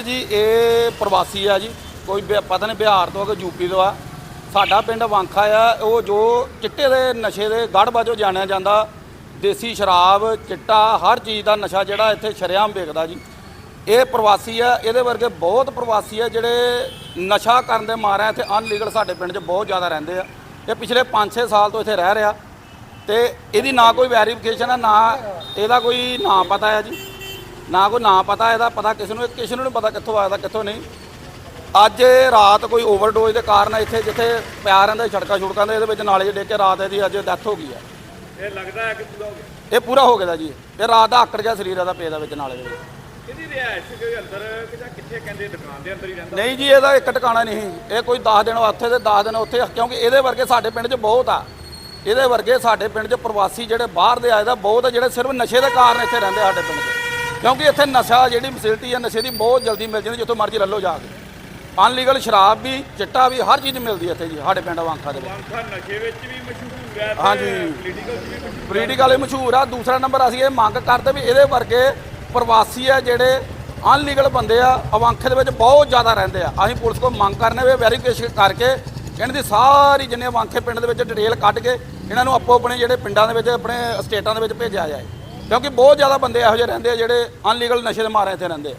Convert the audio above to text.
ਜਿਹੜੇ ਜੀ, ਇਹ ਪ੍ਰਵਾਸੀ ਆ ਜੀ। ਕੋਈ ਬਿ- ਪਤਾ ਨਹੀਂ ਬਿਹਾਰ ਤੋਂ ਆ ਕਿ ਯੂਪੀ ਤੋਂ ਆ। ਸਾਡਾ ਪਿੰਡ ਵਾਂਖਾ ਆ। ਉਹ ਜੋ ਚਿੱਟੇ ਦੇ ਨਸ਼ੇ ਦੇ ਗੜ੍ਹ ਵਜੋਂ ਜਾਣਿਆ ਜਾਂਦਾ, ਦੇਸੀ ਸ਼ਰਾਬ, ਚਿੱਟਾ, ਹਰ ਚੀਜ਼ ਦਾ ਨਸ਼ਾ ਜਿਹੜਾ ਇੱਥੇ ਸ਼ਰੇਆਮ ਵੇਖਦਾ ਜੀ। ਇਹ ਪ੍ਰਵਾਸੀ ਆ। ਇਹਦੇ ਵਰਗੇ ਬਹੁਤ ਪ੍ਰਵਾਸੀ ਆ ਜਿਹੜੇ ਨਸ਼ਾ ਕਰਨ ਦੇ ਮਾਰਿਆ ਇੱਥੇ ਅਨਲੀਗਲ ਸਾਡੇ ਪਿੰਡ 'ਚ ਬਹੁਤ ਜ਼ਿਆਦਾ ਰਹਿੰਦੇ ਆ। ਇਹ ਪਿਛਲੇ 5-6 ਸਾਲ ਤੋਂ ਇੱਥੇ ਰਹਿ ਰਿਹਾ। ਤੇ ਇਹਦੀ ਨਾ ਕੋਈ ਵੈਰੀਫਿਕੇਸ਼ਨ ਆ, ਨਾ ਇਹਦਾ ਕੋਈ ਨਾਂ ਪਤਾ ਹੈ ਜੀ। ਨਾ ਕੋਈ ਨਾਂ ਪਤਾ ਇਹਦਾ ਪਤਾ ਕਿਸੇ ਨੂੰ ਕਿਸੇ ਨੂੰ ਨਹੀਂ ਪਤਾ ਕਿੱਥੋਂ ਆਇਆ ਦਾ ਕਿੱਥੋਂ ਨਹੀਂ। ਅੱਜ ਰਾਤ ਕੋਈ ਓਵਰਡੋਜ਼ ਦੇ ਕਾਰਨ ਇੱਥੇ ਜਿੱਥੇ ਪਿਆ ਰਹਿੰਦਾ ਛੜਕਾ ਛੁੜਕਾਂ ਦੇ ਇਹਦੇ ਵਿੱਚ ਨਾਲੇ 'ਚ ਡਿੱਗ ਕੇ ਰਾਤ ਇਹਦੀ ਅੱਜ ਡੈਥ ਹੋ ਗਈ ਹੈ ਇਹ ਲੱਗਦਾ ਹੈ ਕਿ ਪੂਰਾ ਹੋ ਗਿਆ। ਇਹ ਪੂਰਾ ਹੋ ਗਿਆ ਦਾ ਜੀ। ਇਹ ਰਾਤ ਦਾ ਆਕੜ ਗਿਆ ਸਰੀਰ ਇਹਦਾ ਪੇ ਦਾ ਵਿੱਚ ਨਾਲੇ ਦੇ ਵਿੱਚ। ਇਹਦੀ ਰਿਹਾਇਸ਼ ਕੋਈ ਅੰਦਰ ਕਿ ਜਾਂ ਕਿੱਥੇ ਕਹਿੰਦੇ ਦੁਕਾਨ ਦੇ ਅੰਦਰ ਹੀ ਰਹਿੰਦਾ? ਨਹੀਂ ਜੀ ਇਹਦਾ ਇੱਕ ਟਿਕਾਣਾ ਨਹੀਂ ਇਹ ਕੋਈ 10 ਦਿਨ ਉੱਥੇ ਤੇ 10 ਦਿਨ ਉੱਥੇ ਕਿਉਂਕਿ ਇਹਦੇ ਵਰਗੇ ਸਾਡੇ ਪਿੰਡ 'ਚ ਬਹੁਤ ਆ। ਇਹਦੇ ਵਰਗੇ ਸਾਡੇ ਪਿੰਡ 'ਚ ਪ੍ਰਵਾਸੀ ਜਿਹੜੇ ਬਾਹਰ ਦੇ ਆਏ ਦਾ ਬਹੁਤ ਆ ਜਿਹੜੇ ਸਿਰਫ ਨਸ਼ੇ ਦੇ ਕਾਰਨ ਇੱਥੇ ਰਹਿੰਦੇ ਸਾਡੇ ਪਿੰਡ 'ਚ। ਕਿਉਂਕਿ ਇੱਥੇ ਨਸ਼ਾ ਜਿਹੜੀ ਫੈਸਿਲਿਟੀ ਹੈ ਨਸ਼ੇ ਦੀ ਬਹੁਤ ਜਲਦੀ ਮਿਲ ਜਾਂਦੀ ਜਿੱਥੋਂ ਮਰਜ਼ੀ ਲੈ ਲਓ ਜਾ ਕੇ। ਅਨਲੀਗਲ ਸ਼ਰਾਬ ਵੀ ਚਿੱਟਾ ਵੀ ਹਰ ਚੀਜ਼ ਮਿਲਦੀ ਹੈ ਇੱਥੇ ਜੀ ਸਾਡੇ ਪਿੰਡ ਵਾਂਖਾ ਦੇ ਵਿੱਚ। ਵਾਂਖਾ ਨਸ਼ੇ ਵਿੱਚ ਵੀ ਮਸ਼ਹੂਰ ਹੈ ਹਾਂਜੀ। ਪੋਲੀਟੀਕਲ ਵੀ ਮਸ਼ਹੂਰ ਪੋਲੀਟੀਕਲ ਇਹ ਮਸ਼ਹੂਰ ਆ। ਦੂਸਰਾ ਨੰਬਰ ਅਸੀਂ ਇਹ ਮੰਗ ਕਰਦੇ ਵੀ ਇਹਦੇ ਵਰਗੇ ਪ੍ਰਵਾਸੀ ਆ ਜਿਹੜੇ ਅਨਲੀਗਲ ਬੰਦੇ ਆ ਅਵਾਂਖੇ ਦੇ ਵਿੱਚ ਬਹੁਤ ਜ਼ਿਆਦਾ ਰਹਿੰਦੇ ਆ। ਅਸੀਂ ਪੁਲਿਸ ਕੋਲ ਮੰਗ ਕਰਨੇ ਵੀ ਵੈਰੀਫਿਕੇਸ਼ਨ ਕਰਕੇ ਇਹਨਾਂ ਦੀ ਸਾਰੀ ਜਿੰਨੇ ਅਵਾਂਖੇ ਪਿੰਡ ਦੇ ਵਿੱਚ ਡਿਟੇਲ ਕੱਢ ਕੇ ਇਹਨਾਂ ਨੂੰ ਆਪੋ ਆਪਣੇ ਜਿਹੜੇ ਪਿੰਡਾਂ ਦੇ ਵਿੱਚ ਆਪਣੇ ਸਟੇਟਾਂ ਦੇ ਵਿੱਚ ਭੇਜਿਆ ਜਾਏ। ਕਿਉਂਕਿ ਬਹੁਤ ਜ਼ਿਆਦਾ ਬੰਦੇ ਇਹੋ ਜਿਹੇ ਰਹਿੰਦੇ ਆ ਜਿਹੜੇ ਅਨਲੀਗਲ ਨਸ਼ੇ ਦੇ ਮਾਰੇ ਇੱਥੇ ਰਹਿੰਦੇ ਆ।